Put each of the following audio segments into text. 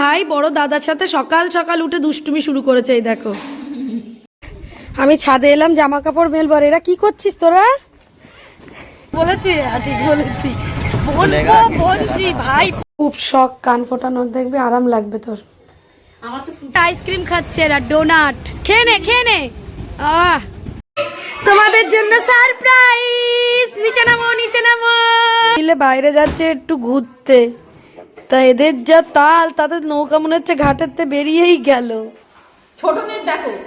ভাই বড় দাদার সাথে সকাল সকাল উঠে দুষ্টুমি শুরু করেছে এই দেখো। আমি ছাদে এলাম জামা কাপড় মেলবো আর এরা কি করছিস তোরা? বলেছি ঠিক বলেছি। বলছি ভাই। খুব শখ কান ফোটানোর দেখবি আরাম লাগবে তোর। আইসক্রিম খাচ্ছে এরা ডোনাট। খেয়ে নে খেয়ে নে। আহ। তোমাদের জন্য সারপ্রাইজ। নিচে নামো নিচে নামো। মিলে বাইরে যাচ্ছে একটু ঘুরতে। তা এদের যা তাল তাদের নৌকা মনে হচ্ছে ঘাটের তে বেরিয়েই গেল। ছোটদের দেখো।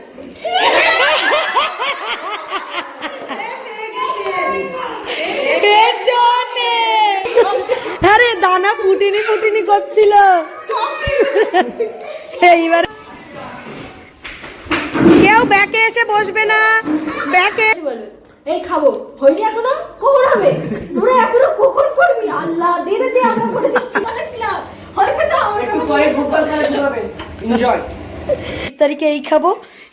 আরে দানা ফুটিনি ফুটিনি করছিল। এইবার কেউ ব্যাকে এসে বসবে না। ব্যাকে এই খাব। হয়নি এখনও? কখন হবে। তোরা এতটা কখন করবি? আল্লাহ দেরে দে দে আমরা করে দিচ্ছি বলেছিলাম হয়েছে তো আমার একটু পরে ভোকাল খেলা শুরু হবে এনজয় তিরিশ তারিখে এই খাব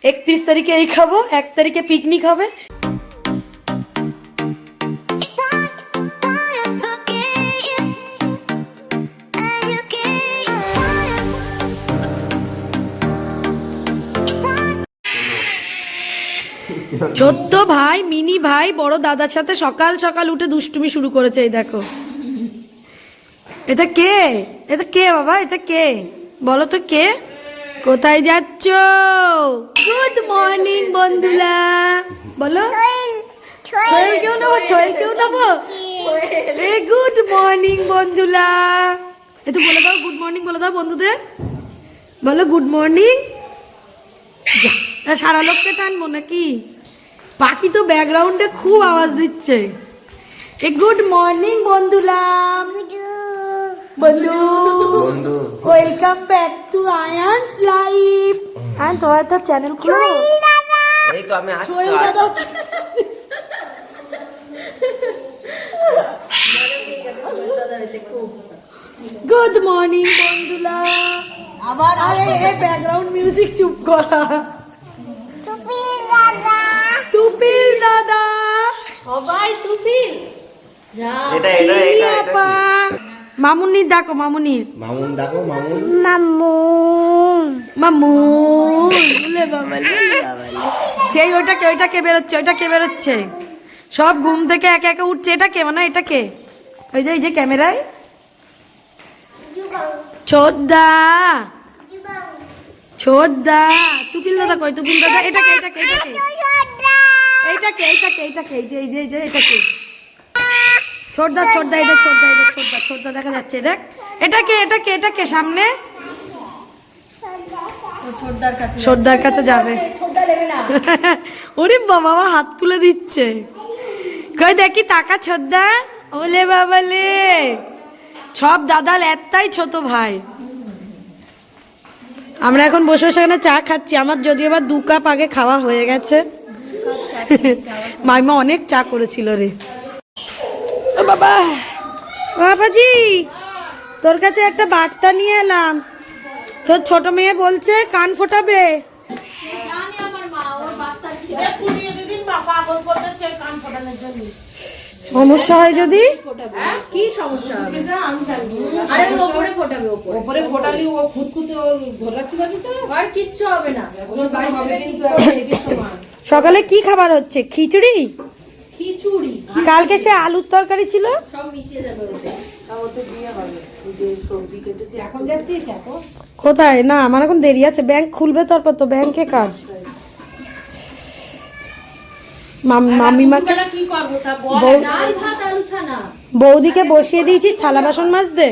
একত্রিশ তারিখে এই খাব এক তারিখে পিকনিক হবে। ছোট্ট ভাই, মিনি ভাই, বড় দাদার সাথে সকাল সকাল উঠে দুষ্টুমি শুরু করেছে, এই দেখো। এটা কে? এটা কে, বাবা? এটা কে? বলো তো কে? কোথায় যাচ্ছ? গুড মর্নিং বন্ধুরা। বলো। ছয়েল কেউ নেব? ছয়েল কেউ নেব? এ গুড মর্নিং বন্ধুরা। একটু বলে দাও গুড মর্নিং বলে দাও বন্ধুদের। বলো গুড মর্নিং সারা লোককে টানবো নাকি? পাখি তো ব্যাকগ্রাউন্ডে খুব আওয়াজ দিচ্ছে। এ গুড মর্নিং বন্ধুরা বন্ধু welcome back to Ayaan's life. Ayaan তোমার তো চ্যানেল খুলো। এই তো আমি দাদা। গুড মর্নিং বন্ধুরা আবার আরে এই ব্যাকগ্রাউন্ড মিউজিক চুপ করা। টুপিল দাদা। সবাই তুপিল। এটা এটা এটা এটা মামুনির ডাকো মামুনির। মামুন ডাকো মামুন। মামু বলে বাবা। সেই ওইটা কে ওইটা কে বেরোচ্ছে ওইটা কে বেরোচ্ছে। সব ঘুম থেকে একে একে উঠছে। এটা কে মানে এটা কে? ওই যে এই যে ক্যামেরায়। ছোদ্দা ছোদ্দা তুপিল দাদা কই তুপিল দাদা? এটা কে এটা কে এটা কে? এইটা কে এইটা কে এইটা কে? এই যে এই যে এই যে এটা কে? ছোটদা ছোটদা এটা ছোটদা এটা ছোটদা ছোটদা দেখা যাচ্ছে দেখ। এটা কে এটা কে এটা কে সামনে? সর্দার কাছে যাবে। ছোটদা নেবে না। ওরে বাবা আমার হাত তুলে দিচ্ছে। কই দেখি টাকা ছোদ্দা ওলে বাবা লে সব দাদাল এতটাই ছোট ভাই। আমরা এখন বসে বসে এখানে চা খাচ্ছি। আমার যদিও বা দু কাপ আগে খাওয়া হয়ে গেছে। মাইমা অনেক চা করেছিল রে। বাবা! বাবাজি! তোর কাছে একটা বার্তা নিয়ে এলাম। তোর ছোট মেয়ে বলছে, কান ফোটাবে। জানি আমার মা, ওর বাচ্চা কি? সমস্যা হয় যদি? কি সমস্যা আরে ওপরে ফোটাবে ওপরে। ওপরে ও খুঁতখুঁতে ধরে রাখতে পারবি তো আর কিচ্ছু হবে না। ওর বাড়ি হবে থেকে কিন্তু ঠিক করে এদিক সমান। সকালে কি খাবার হচ্ছে? খিচুড়ি? খিচুড়ি। কালকে সে আলুর তরকারি ছিল? সব মিশিয়ে যাবে ওতে। কোথায়? না আমার এখন দেরি আছে। ব্যাংক খুলবে তারপর তো। ব্যাংকে কাজ। মামিমাকে বৌদিকে বসিয়ে দিয়েছিস থালা বাসন মাজতে?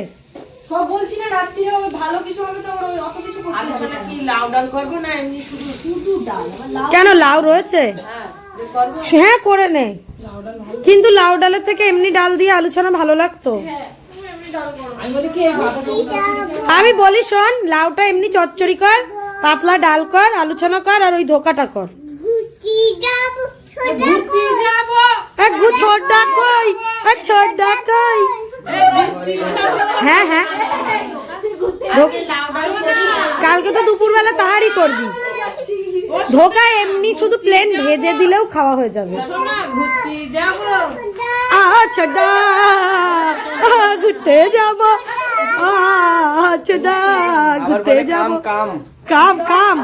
সব বলছি না রাত্রিরে ওই ভালো কিছু হবে তো অত কিছু করতে হবে আলোচনা না। কি লাউ ডাল করব না এমনি শুধু? শুধু ডাল কেন লাউ রয়েছে? হ্যাঁ হ্যাঁ করে নে। কিন্তু লাউ ডালের থেকে এমনি ডাল দিয়ে আলোচনা ভালো লাগতো। হ্যাঁ তুমি এমনি ডাল করো। আমি বলি শোন লাউটা এমনি চচ্চড়ি কর পাতলা ডাল কর আলোচনা কর আর ওই ধোকাটা কর। ছোটদা কই এক ছোটদা কই হ্যাঁ হ্যাঁ। কালকে তো দুপুরবেলা তাহারি করবি। ধোকা এমনি শুধু প্লেন ভেজে দিলেও খাওয়া হয়ে যাবে। শোনা ঘুরতে যাব। আচ্ছা আবার ঘুরতে যাব। কাম কাম। কাম কাম।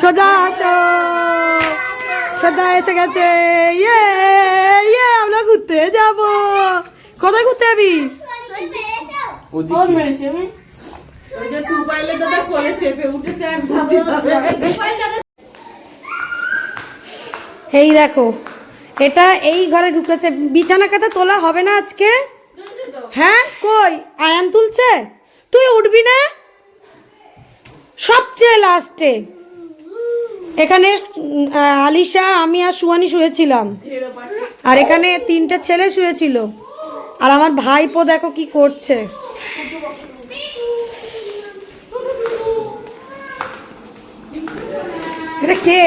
ছোদা আসো। ছোদা এসে গেছে। ইয়ে ইয়ে আমরা ঘুরতে যাব। কোথায় ঘুরতে যাবি? ওদিকে। ওই যে টু পাইলে দাদা কোলে চেপে উঠেছে আর ঝাঁপি খাবে। এই দেখো এটা এই ঘরে ঢুকেছে। বিছানা কাতা তোলা হবে না আজকে? হ্যাঁ কই? আয়ান তুলছে? তুই উঠবি না? সবচেয়ে লাস্টে এখানে আলিশা, আমি আর সুয়ানি শুয়েছিলাম। আর এখানে তিনটে ছেলে শুয়েছিল। আর আমার ভাইপো দেখো কি করছে। এটা কে?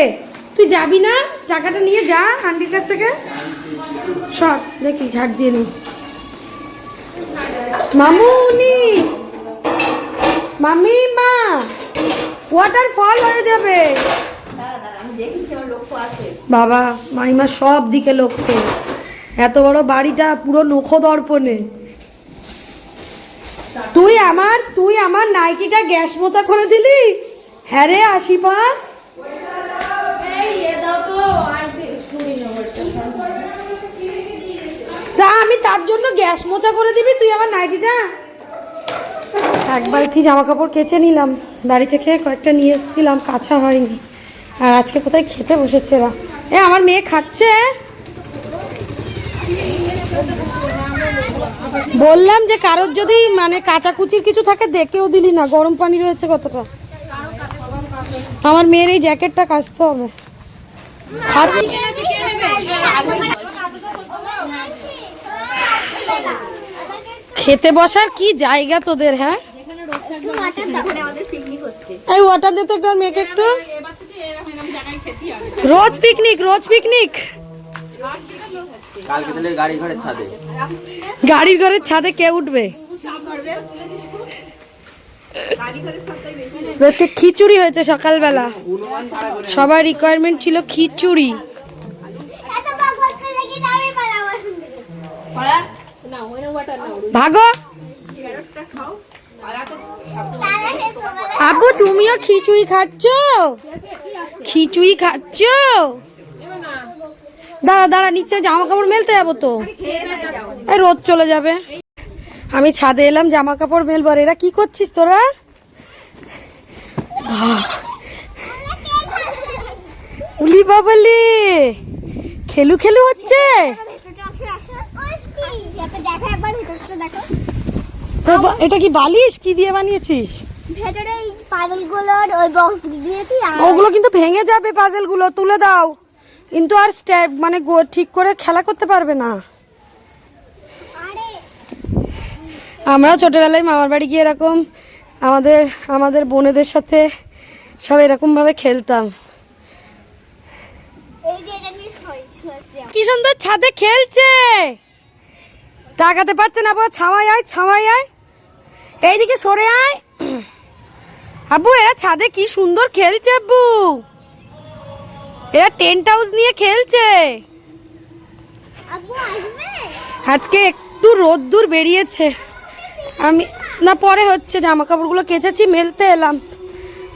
তুই যাবি না? টাকাটা নিয়ে যা আন্টির কাছ থেকে। সব, দেখি, ঝাড় দিয়ে নি। মামুনি! মামি মা ওয়াটার ফল হয়ে যাবে আমি দেখেছি আমার লক্ষ্য আছে বাবা, মাইমা সব দিকে লক্ষ্য। এত বড় বাড়িটা পুরো নখ দর্পণে। তুই আমার তুই আমার নাইটিটা গ্যাস মোচা করে দিলি? হ্যাঁ রে আশিপা। তো আমি তার জন্য গ্যাস মোচা করে দিবি, তুই আমার নাইটিটা? এক বালতি জামা কাপড় কেচে নিলাম। বাড়ি থেকে কয়েকটা নিয়ে এসেছিলাম কাছা হয়নি। আর আজকে কোথায় খেতে বসেছে এরা? এ আমার মেয়ে খাচ্ছে। বললাম যে কারোর যদি মানে কাচাকুচির কিছু থাকে দেখেও দিলি না গরম পানি রয়েছে কতটা। আমার মেয়ের এই জ্যাকেটটা কাচতে হবে। খেতে বসার কি জায়গা তোদের হ্যাঁ? এই ওয়াটার দিতে একটা মেয়েকে একটু। রোজ পিকনিক রোজ পিকনিক। কালকে তাহলে গাড়ি ঘরের ছাদে। গাড়ির ঘরের ছাদে কে উঠবে? আজকে খিচুড়ি হয়েছে সকালবেলা। সবার রিকোয়ারমেন্ট ছিল খিচুড়ি। ভাগো। আপু তুমিও খিচুড়ি খাচ্ছ খিচুড়ি খাচ্ছ দাঁড়া দাঁড়া নিচে জামা কাপড় মেলতে যাব তো রোদ চলে যাবে আমি ছাদে এলাম জামা কাপড় মেলবার এরা কি করছিস তোরা উলি বাবলি খেলু খেলু হচ্ছে দেখো একবার ভিতরটা দেখো বাবা, এটা কি বালিশ? কি দিয়ে বানিয়েছিস? ভেতরে এই পাজলগুলোর ওই বক্স দিয়েছি ওগুলো কিন্তু ভেঙে যাবে পাজেলগুলো তুলে দাও। কিন্তু আর স্ট্যাপ মানে গো- ঠিক করে খেলা করতে পারবে না। আমরা ছোটবেলায় মামার বাড়ি গিয়ে এরকম আমাদের আমাদের বোনেদের সাথে সব এরকমভাবে খেলতাম। কি সুন্দর ছাদে খেলছে! তাকাতে পারছে না বাবা ছাওয়াই আয় ছাওয়াই আয়। এইদিকে সরে আয়। আব্বু এরা ছাদে কি সুন্দর খেলছে আব্বু। এরা টেন্ট হাউস নিয়ে খেলছে। আজকে একটু রোদ্দুর বেরিয়েছে। আমি না পরে হচ্ছে জামা কাপড়গুলো কেচেছি মেলতে এলাম।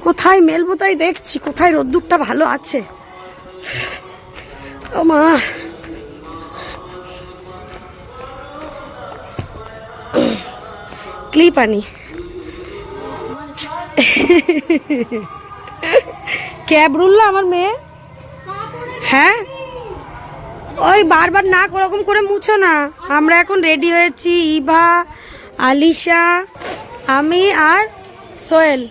কোথায় মেলবো তাই দেখছি কোথায় রোদ্দুরটা ভালো আছে। ও মা। ক্লিপ আনি ক্যাব রুললা আমার মেয়ে? হ্যাঁ? ওই বারবার না ওরকম করে মুছো না। আমরা এখন রেডি হয়েছি, ইভা, আলিশা, আমি আর সোহেল।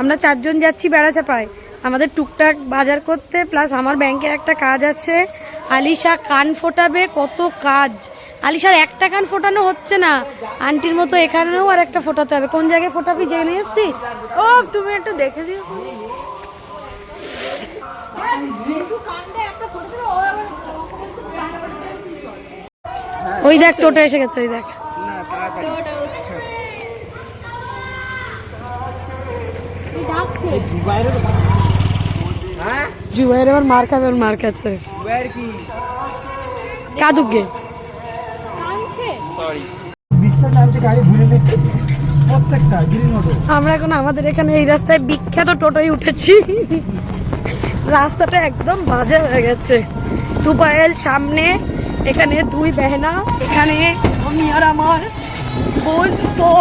আমরা চারজন যাচ্ছি বেড়াচাপায় আমাদের টুকটাক বাজার করতে প্লাস আমার ব্যাংকের একটা কাজ আছে। আলিশা কান ফোটাবে, কত কাজ। আলিশার একটা কান ফোটানো হচ্ছে না। আন্টির মতো এখানেও আর একটা ফোটাতে হবে। কোন জায়গায় ফোটাবি জেনে এসছিস? ও তুমি একটু দেখে দিও। ওই দেখ টোটো এসে গেছে ওই দেখ। হ্যাঁ? জুবাইয়ের এবার মার খাবে ওর মার কাছে। কাদুকে আমরা এখন আমাদের এখানে এই রাস্তায় বিখ্যাত টোটোই উঠেছি। রাস্তাটা একদম বাজে হয়ে গেছে। দুপায়েল সামনে এখানে দুই বেহনা এখানে আমি আর আমার বোন পো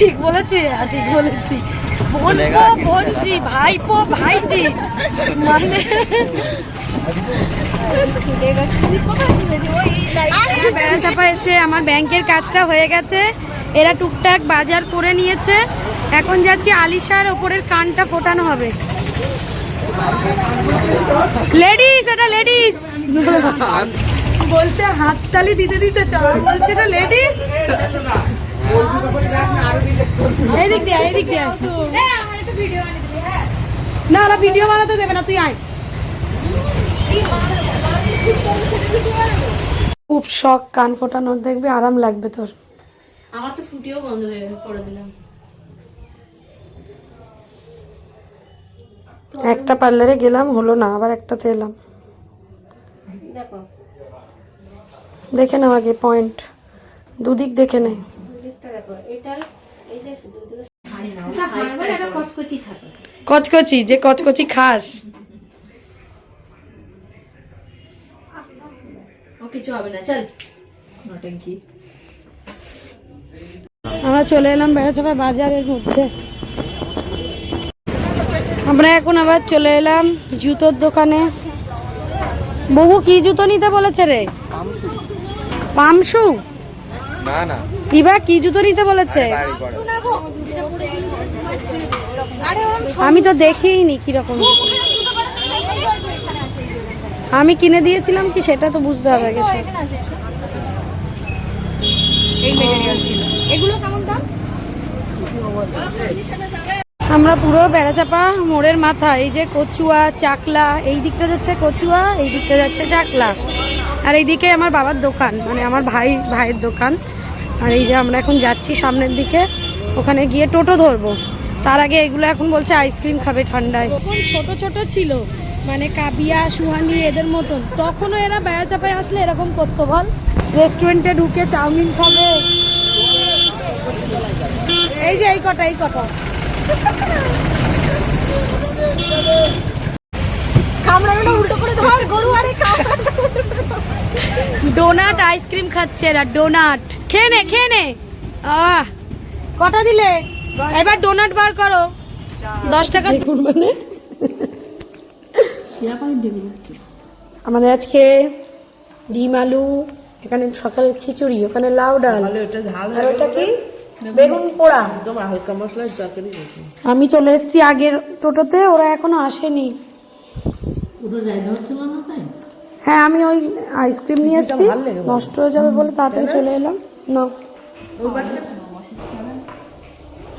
ঠিক বলেছি হ্যাঁ ঠিক বলেছি। বোন পো বোনজি ভাইপো ভাইজি। মানে বেড়া চাপা এসে আমার ব্যাংকের কাজটা হয়ে গেছে। এরা টুকটাক বাজার করে নিয়েছে। এখন যাচ্ছি আলিশার ওপরের কানটা ফোটানো হবে। লেডিস এটা লেডিস বলছে হাততালি দিতে দিতে চলো। বলছে এটা লেডিস এইদিক দিয়ে এইদিক দিয়ে। না না ভিডিও বানাতে দেবে না তুই আয়। খুব শখ কান ফোটানোর দেখবি আরাম লাগবে তোর। আমার তো ফুটিও বন্ধ হয়ে করে দিলাম। একটা পার্লারে গেলাম হলো না আবার একটাতে এলাম। দেখে। নাও আগে পয়েন্ট দুদিক দেখে নে। দিকটা দেখো এটার এই যে দুদিকে সাইডটা এটা কচকচি থাকে। কচকচি যে কচকচি খাস। কিছু হবে না চল। নটঙ্কি আমরা চলে এলাম বেড়াচাপা বাজারের মধ্যে। আমরা এখন আবার চলে এলাম জুতোর দোকানে। বহু কি জুতো নিতে বলেছে রে? পামসু না না। ইবা কি জুতো নিতে বলেছে? আমি তো দেখিনি কীরকম। জুতো। আমি কিনে দিয়েছিলাম কি সেটা তো বুঝতে হবে আগে। এই মেটেরিয়াল ছিল। এগুলো কেমন দাম? আমরা পুরো বেড়াচাপা মোড়ের মাথা এই যে কচুয়া চাকলা এই দিকটা যাচ্ছে কচুয়া এই দিকটা যাচ্ছে চাকলা। আর এইদিকে আমার বাবার দোকান মানে আমার ভাই ভাইয়ের দোকান। আর এই যে আমরা এখন যাচ্ছি সামনের দিকে ওখানে গিয়ে টোটো ধরবো। তার আগে এগুলো এখন বলছে আইসক্রিম খাবে ঠান্ডায়। তখন ছোট ছোট ছিল মানে কাবিয়া সুহানি এদের মতন তখনও এরা বেড়া চাপায় আসলে এরকম করতো বল রেস্টুরেন্টে ঢুকে চাউমিন খাবে। এই যে এই কটা এই কটা। কামড়ানোটা উল্টো করে ধর গরু আরে ডোনাট আইসক্রিম খাচ্ছে এরা ডোনাট খেয়ে নে খেয়ে নে। আহ কটা দিলে? এবার ডোনাট বার করো। দশ টাকা। মানে। আমাদের আজকে ডিম আলু এখানে সকালের খিচুড়ি ওখানে লাউ ডাল। আর ওটা কি? বেগুন পোড়া। হালকা মশলার তরকারি আমি চলে এসেছি আগের টোটোতে ওরা এখনও আসেনি। হ্যাঁ আমি ওই আইসক্রিম নিয়ে এসেছি। নষ্ট হয়ে যাবে বলে তাড়াতাড়ি চলে এলাম। না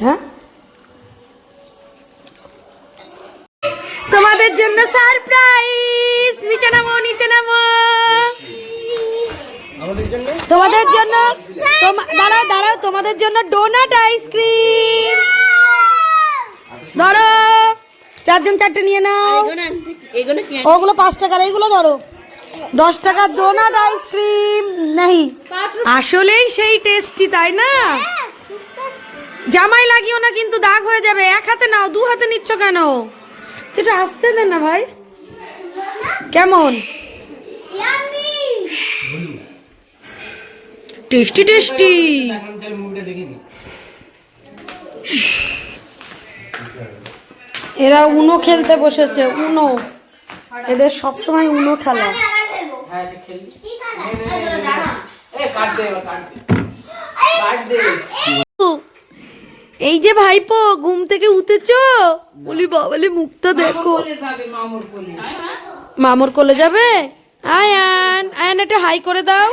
হ্যাঁ? তোমাদের জন্য সারপ্রাইজ নিচে নামো নিচে নামো! তোমাদের জন্য দাঁড়াও দাঁড়াও তোমাদের জন্য ডোনাট আইসক্রিম ধরো! চারজন চারটে নিয়ে নাও। ওগুলো পাঁচ টাকার এইগুলো ধরো। দশ টাকার ডোনাট আইসক্রিম নেই। আসলেই সেই টেস্টি তাই না? জামাই লাগিও না কিন্তু দাগ হয়ে যাবে। এক হাতে নাও দু হাতে নিচ্ছ কেন? তুই একটু আসতে দে না ভাই। কেমন? Tasty tasty. এরা উনো খেলতে বসেছে উনো। এদের সবসময় উনো খেলা। এই যে ভাইপো ঘুম থেকে উঠেছো? বলি বাবালে মুখটা দেখো। মামুর কোলে। যাবে? আয়ান আয়ান একটা হাই করে দাও।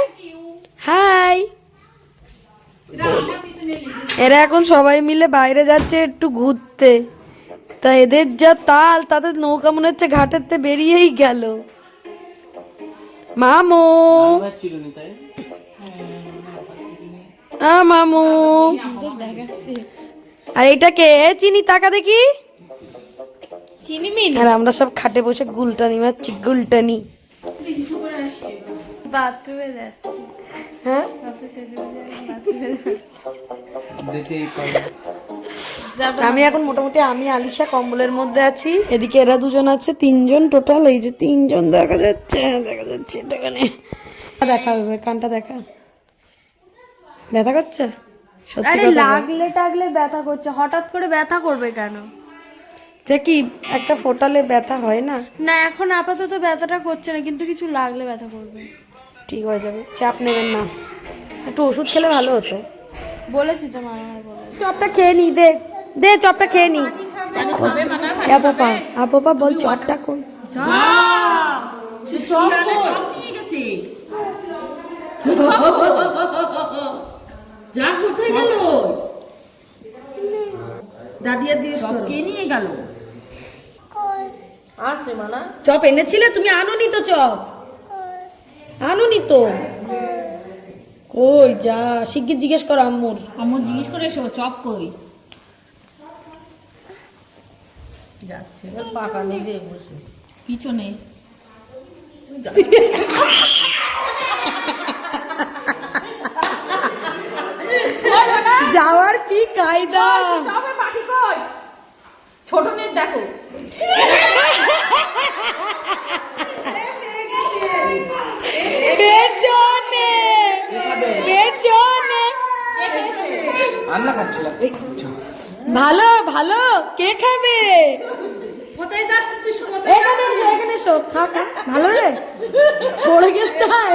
হাই। এরা এখন সবাই মিলে বাইরে যাচ্ছে একটু ঘুরতে। তা এদের যা তাল তাদের নৌকা মনে হচ্ছে ঘাটের ঘাটেরতে বেরিয়েই গেল। মামু। আ মামু। আর এটা কে চিনি টাকা দেখি। চিনি মিনি? আর আমরা সব খাটে বসে গুলটানি মারছি গুলটানি। বাথরুমে যাচ্ছি। হ্যাঁ? আমি এখন মোটামুটি আমি আলিশা কম্বলের মধ্যে আছি। এদিকে এরা দুজন আছে তিনজন টোটাল। এই যে তিনজন দেখা যাচ্ছে দেখা যাচ্ছে দেখা হবে কানটা দেখা। ব্যথা করছে? সত্যি আরে কথা বল। লাগলে টাগলে ব্যথা করছে হঠাৎ করে ব্যথা করবে কেন যে কি একটা ফোটালে ব্যথা হয় না না এখন আপাতত ব্যথাটা করছে না কিন্তু কিছু লাগলে ব্যথা করবে ঠিক হয়ে যাবে চাপ নেবেন না একটু ওষুধ খেলে ভালো হতো বলেছি তো মা আমার বলে চপটা খেয়ে নি দে দে চপটা খেয়ে নি আপা আপা বল চপটা কই চপ নিয়ে গেছি যা কোথায় গেল? দাদিয়া জিজ্ঞেস করো। কে নিয়ে গেল? আসে মানা চপ এনেছিলে? তুমি আনোনি তো চপ? আনোনি তো? কই যা শিগগির জিজ্ঞেস করো আম্মুর। আমার জিজ্ঞেস করে এসো চপ কই? যাচ্ছে পাকা নিজে বসে। পিছনে। যাওয়ার কি কায়দা? চপের পাটি কই? ছোট নেট দেখো। পেছনে পেছনে আমরা খাচ্ছিলাম। এই ভালো ভালো কে খাবে? কোথায় যাচ্ছিস তুই? শোনো এখানে এসো এখানে এসো। খা খা। ভালো রে? পড়ে গেছে তাই?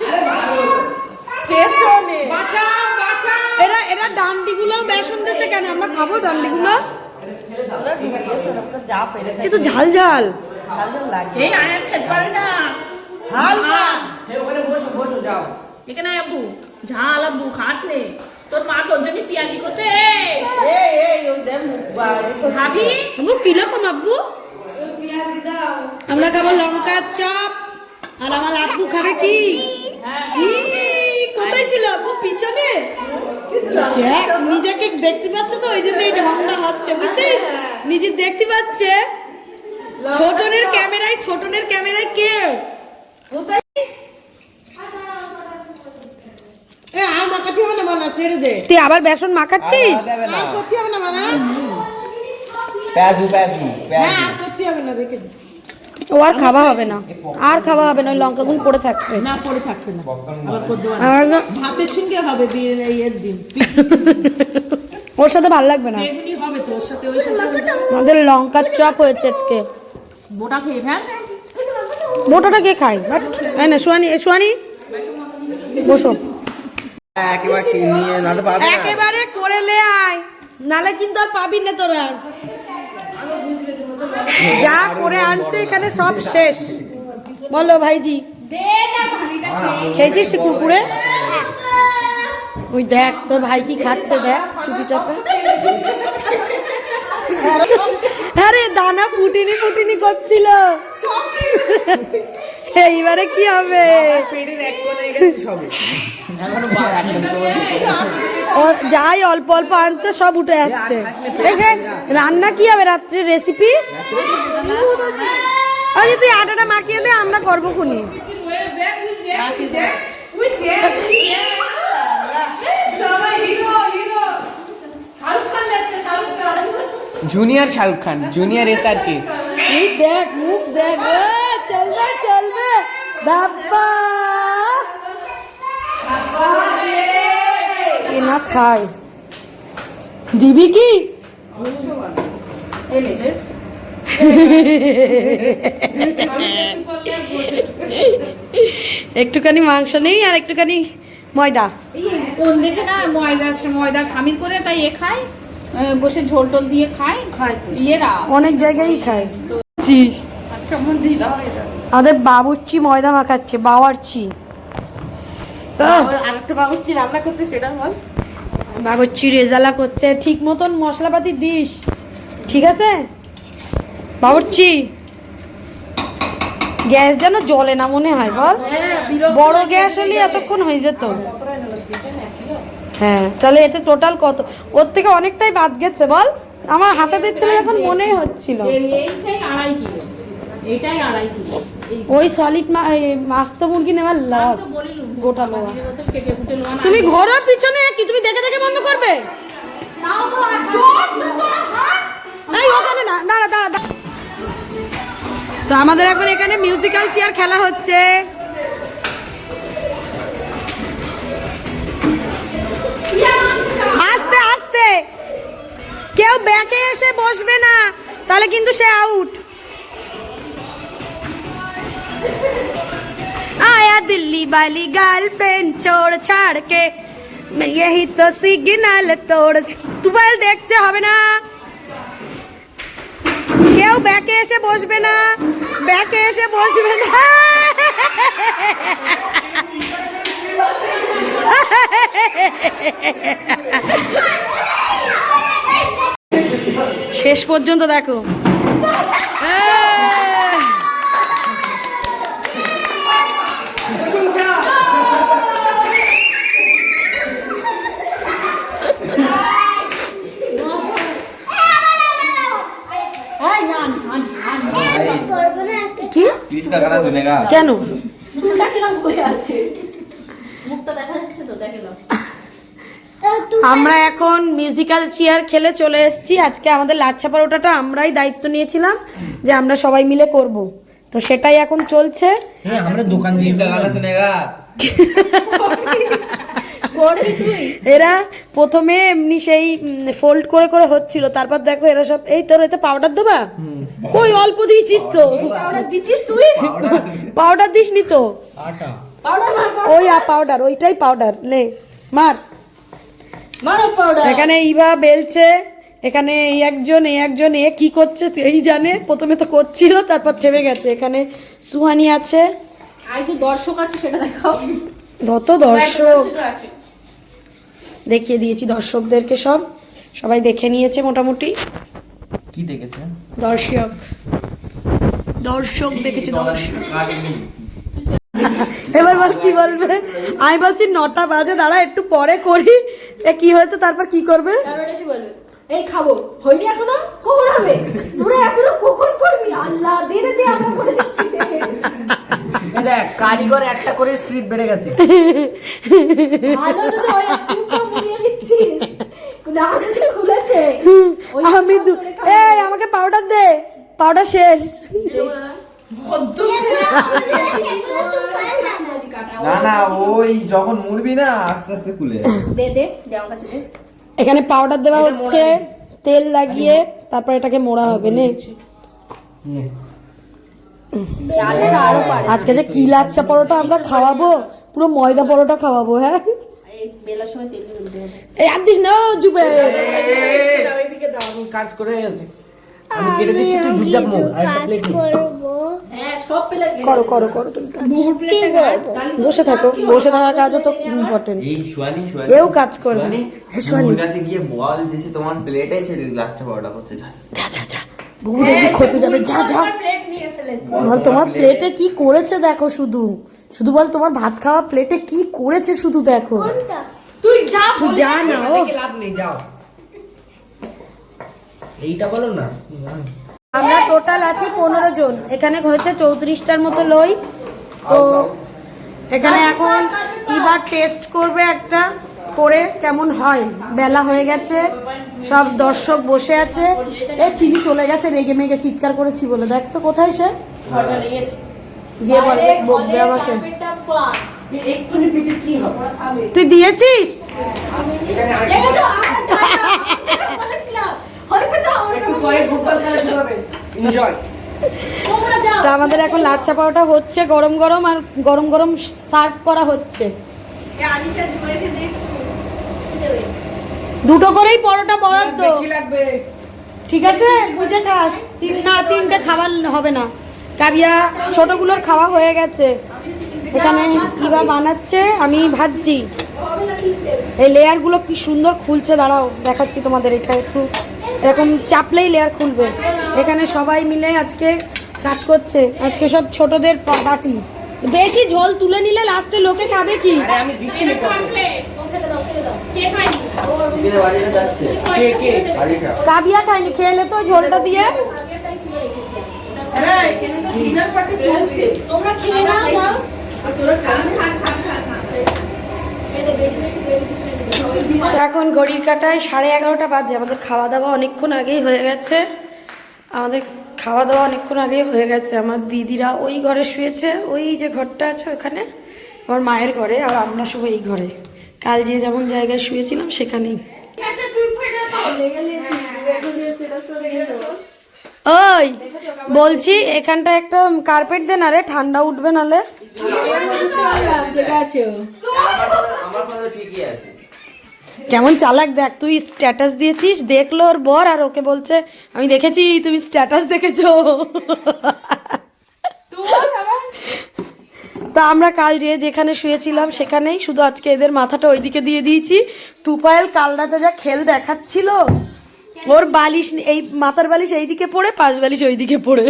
পেছনে বাঁচাও বাঁচাও এরা এরা ডান্ডিগুলো বেসন দিছে কেন? আমরা খাব ডান্ডিগুলো? এ তো ঝাল ঝাল। এই আয়ান খেতে পারে না। এখানে আব্বু ঝাল আব্বু খাস নে। তোর মা তোর জন্য পেঁয়াজি করতে। ভাবি? আব্বু আমরা খাব লঙ্কার চপ। আর আমার আব্বু খাবে কি? ই, কোথায় পিছনে। দেখ নিজেকে দেখতে পাচ্ছে তো ওই জন্য এই ঢংটা হচ্ছে বুঝছিস? নিজে দেখতে পাচ্ছে। ছোটনের ক্যামেরায় ছোটনের ক্যামেরায় কে? এ আর মাখাতে হবে না মানা ছেড়ে দে। তুই আবার বেসন মাখাচ্ছিস? আর করতে হবে না মানা প্যাজু প্যাজু হ্যাঁ প্যাজু। আর করতে হবে না রেখে দে। ও আর খাওয়া হবে না। আর খাওয়া হবে না ওই লঙ্কাগুলো পড়ে থাকবে। না পড়ে থাকবে না। আবার ভাতের সঙ্গে হবে বিয়ের দিন। ওর সাথে ভালো লাগবে না। বেগুনি হবে তো ওর সাথে ওই সাথে আমাদের লঙ্কার চপ হয়েছে আজকে। মোটা খেয়ে ফেল। মোটাটা কে খায়? বাট এই না সোয়ানি সোয়ানি বসো। একেবারে করে লে আয়। নালে কিন্তু আর পাবি না তোরা। যা করে আনছে এখানে সব শেষ। বলো ভাইজি। খেয়েছিস কুকুরে? ওই দেখ, তোর ভাই কি খাচ্ছে দেখ, চুপি চাপে। আরে দানা ফুটিনি ফুটিনি করছিল। এইবারে কি হবে? ও যাই অল্প অল্প আনছে সব উঠে যাচ্ছে। এসে রান্না কি হবে রাত্রে রেসিপি ওই যে তুই আটাটা মাখিয়ে দে আমরা করব খুনি। Junior Shahrukh Khan junior S R K দেখ মুখ দেখ। এ, চলবে চলবে বাবা। কে না খায়। দিবি কি? একটুখানি মাংস নেই আর একটুখানি ময়দা। কোন দেশে না ময়দা ময়দা খামির করে তাই এ খায় বসে ঝোল টোল দিয়ে খায় ইয়েরা। অনেক জায়গায় খায়। চিজ আমাদের বাবুর্চি ময়দা মাখাচ্ছে বাওয়ারচি। আরেকটা বাবুর্চি রেজালা করছে ঠিক মতন মশলাপাতি দিস ঠিক আছে? বাবুর্চি গ্যাস যেন জ্বলে না মনে হয় বল। বড় গ্যাস হলে এতক্ষণ হয়ে যেত। হ্যাঁ তাহলে এতে টোটাল কত? ওর থেকে অনেকটাই বাদ গেছে বল। আমার হাতে দিচ্ছিল এখন মনেই হচ্ছিল। এইটাই আড়াই কিলো। এটাই আড়াই কিলো। ওই সলিড মাস্ত মুরগি নেওয়ার লস গোটা লোয়া তুমি ঘোরো পিছনে কি? তুমি দেখে দেখে বন্ধ করবে? নাও তো আর এই ওখানে না দাঁড়া দাঁড়া। তো আমাদের এখন এখানে মিউজিক্যাল চেয়ার খেলা হচ্ছে। আস্তে আস্তে। কেউ ব্যাকে এসে বসবে না তাহলে কিন্তু সে আউট आया दिल्ली वाली गर्लफ्रेंड छोड़ छाड़ के मैं यही तो सिग्नल तोड़ মোবাইল দেখছে হবে না কেউ ব্যাকে এসে বসবে না ব্যাকে এসে বসবে না শেষ পর্যন্ত দেখো কেন? চুলটা হয়ে আছে। মুখটা দেখা যাচ্ছে তো আমরা এখন মিউজিক্যাল চেয়ার খেলে চলে এসেছি। আজকে আমাদের লাচ্ছা পরোটাটা আমরাই দায়িত্ব নিয়েছিলাম যে আমরা সবাই মিলে করব। তো সেটাই এখন চলছে। হ্যাঁ, আমরা দোকান দিয়ে এরা প্রথমে এমনি সেই ফোল্ড করে করে হচ্ছিল। তারপর দেখো এরা সব এই তোর এতে পাউডার দেবা? কই অল্প দিয়েছিস তো? পাউডার দিছিস তুই? পাউডার দিস নি তো? আটা। পাউডার মার পাউডার। ওই আ পাউডার ওইটাই পাউডার নে মার। মারো এখানে ইভা বেলছে এখানে এই একজন এই একজন এ কি করছে এই জানে প্রথমে তো করছিল তারপর থেমে গেছে। এখানে সুহানি আছে। দর্শক আছে সেটা দেখাও। যত দর্শক? দেখিয়ে দিয়েছি দর্শকদেরকে সব। সবাই দেখে নিয়েছে মোটামুটি। কি দেখেছে দর্শক। দর্শক দেখেছে দর্শক। এবার বল কি বলবে? আমি বলছি নটা বাজে দাঁড়া একটু পরে করি। এ কি হয়েছে? তারপর কি করবে? এই খাব। হইনি এখনও? কখন হবে? তোরা এত কখন করবি? আল্লাহ আমরা করে দিচ্ছি। দেখ কারিগর একটা করে স্পিড বেড়ে গেছে। খুলেছে। আমি এই আমাকে পাউডার দে। পাউডার শেষ। না। না। ওই যখন মুড়বি না আস্তে আস্তে খুলে দে দে এখানে পাউডার দেওয়া হচ্ছে। তেল লাগিয়ে তারপর এটাকে মোড়া হবে নে। আচ্ছা আজকে যে কি লাচ্ছা পরোটা আমরা খাওয়াবো পুরো ময়দা পরোটা খাওয়াবো হ্যাঁ? এই সময় তেল দিয়ে দিতে হবে এই আর দিস না জুবে। এইদিকে দাও আমি কাজ করে গেছে আমি কেটে দিচ্ছি তুই ঝুপঝাপ মুখ আর একটা প্লেট করব। সব প্লেট করো করো করো তুমি কাজ। কি করব? বসে থাকো বসে থাকা কাজও তো ইম্পর্টেন্ট এও কাজ করবে। হ্যাঁ, সোয়ালি। কাছে গিয়ে বল যে তোমার প্লেটে সে লাচ্ছা পরোটা করছে যা যা যা। বহু দেখবি খোঁজে যাবে। যা যা। প্লেট নিয়ে ফেলেছি। বল তোমার প্লেটে কি করেছে দেখো শুধু। শুধু বল তোমার ভাত খাওয়া প্লেটে কি করেছে শুধু দেখো। তুই যা তুই যা না ও। লাভ নেই যাও। এইটা বলো না। আমরা টোটাল আছি পনেরো জন। এখানে হয়েছে চৌত্রিশটার মতো লই। তো এখানে এখন এবার টেস্ট করবে একটা। করে কেমন হয়? বেলা হয়ে গেছে সব দর্শক বসে আছে। এ চিনি চলে গেছে রেগে মেগে চিৎকার করেছি বলে। দেখ তো কোথায় সে? দিয়ে বল বকবে আমাকে তুই দিয়েছিস? তো আমাদের এখন লাচ্ছা পরোটা হচ্ছে গরম গরম আর গরম গরম সার্ভ করা হচ্ছে। আলিশা দুটো করেই পরোটা বরাদ্দ। ঠিক আছে? বুঝে খাস। তিন না তিনটে খাবার হবে না। কাবিয়া ছোটগুলোর খাওয়া হয়ে গেছে। এখানে কিবা বানাচ্ছে আমি ভাজছি। এই লেয়ারগুলো কি সুন্দর খুলছে দাঁড়াও দেখাচ্ছি তোমাদের এটা একটু। এরকম চাপলেই লেয়ার খুলবে। এখানে সবাই মিলে আজকে কাজ করছে। আজকে সব ছোটদের পার্টি বেশি ঝোল তুলে নিলে লাস্টে লোকে খাবে কি? আমি দিচ্ছি না প্লেট ও ফেলে দাও ফেলে দাও কে খায়নি কিন্তু বাড়িটা যাচ্ছে কে কে বাড়িটা কাবিয়া খায়নি খেয়ে নে তো ঝোলটা দিয়ে এখন ঘড়ির কাটায় সাড়ে এগারোটা বাজে। আমাদের খাওয়া দাওয়া অনেকক্ষণ আগেই হয়ে গেছে। আমাদের খাওয়া দাওয়া অনেকক্ষণ আগে হয়ে গেছে। আমার দিদিরা ওই ঘরে শুয়েছে ওই যে ঘরটা আছে ওখানে আমার মায়ের ঘরে আর আমরা সব এই ঘরে। কাল যে যেমন জায়গায় শুয়েছিলাম সেখানেই। ওই বলছি এখানটা একটা কার্পেট দে না রে ঠান্ডা উঠবে নালে। আছে ও আমার কথা ঠিকই আছে কেমন চালাক দেখ তুই স্ট্যাটাস দিয়েছিস দেখল ওর বর আর ওকে বলছে আমি দেখেছি তুমি স্ট্যাটাস দেখেছ। তা আমরা কাল যে যেখানে শুয়েছিলাম সেখানেই শুধু আজকে এদের মাথাটা ওইদিকে দিয়ে দিয়েছি। তুপায়েল কাল রাতে যা খেল দেখাচ্ছিল ওর বালিশ এই মাথার বালিশ এইদিকে পড়ে পাশ বালিশ ওইদিকে পড়ে।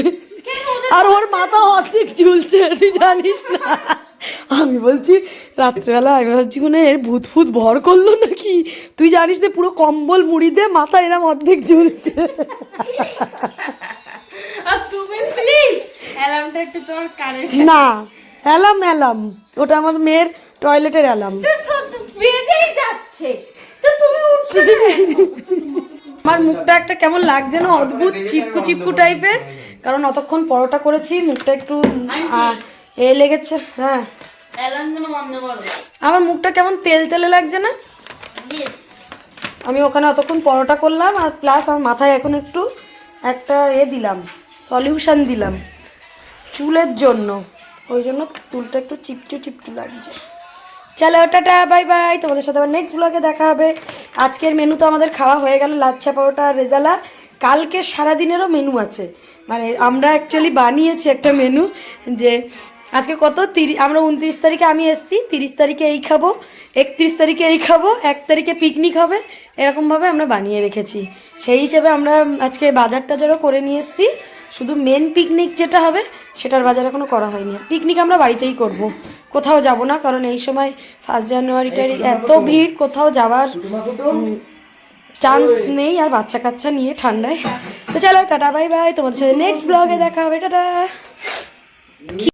আর ওর মাথা অর্ধেক ঝুলছে তুই জানিস না। আমি বলছি রাত্রেবেলা আমি ভাবছি কোনো এর ভূত ফুত ভর করল নাকি? তুই জানিস না পুরো কম্বল মুড়ি দিয়ে মাথা এরম অর্ধেক ঝুলছে না অ্যালাম অ্যালাম ওটা আমাদের মেয়ের টয়লেটের অ্যালাম যাচ্ছে। তো তুমি উঠছো আমার মুখটা একটা কেমন লাগছে না অদ্ভুত চিপকু চিপকু টাইপের কারণ অতক্ষণ পরোটা করেছি মুখটা একটু এ লেগেছে হ্যাঁ। আমার মুখটা কেমন তেল তেলে লাগছে না? আমি ওখানে অতক্ষণ পরোটা করলাম আর প্লাস আমার মাথায় এখন একটু একটা এ দিলাম সলিউশন দিলাম চুলের জন্য। ওই জন্য চুলটা একটু চিপচু চিপচু লাগছে। চলো টাটা বাই বাই তোমাদের সাথে আবার নেক্সট ব্লগে দেখা হবে। আজকের মেনু তো আমাদের খাওয়া হয়ে গেল লাচ্ছা পরোটা আর রেজালা। কালকে সারাদিনেরও মেনু আছে। মানে আমরা অ্যাকচুয়ালি বানিয়েছি একটা মেনু যে আজকে কত? তিরি আমরা উনত্রিশ তারিখে আমি এসছি তিরিশ তারিখে এই খাব একত্রিশ তারিখে এই খাব এক তারিখে পিকনিক হবে এরকমভাবে আমরা বানিয়ে রেখেছি। সেই হিসেবে আমরা আজকে বাজার টাজারও করে নিয়ে এসেছি। শুধু মেন পিকনিক যেটা হবে সেটার বাজার এখনও করা হয়নি। পিকনিক আমরা বাড়িতেই করব। কোথাও যাব না কারণ এই সময় ফার্স্ট জানুয়ারিটারি এত ভিড় কোথাও যাওয়ার চান্স নেই আর বাচ্চা কাচ্চা নিয়ে ঠান্ডায়। তো চলো টাটা বাই বাই তোমাদের সাথে নেক্সট ব্লগে দেখা হবে টাটা।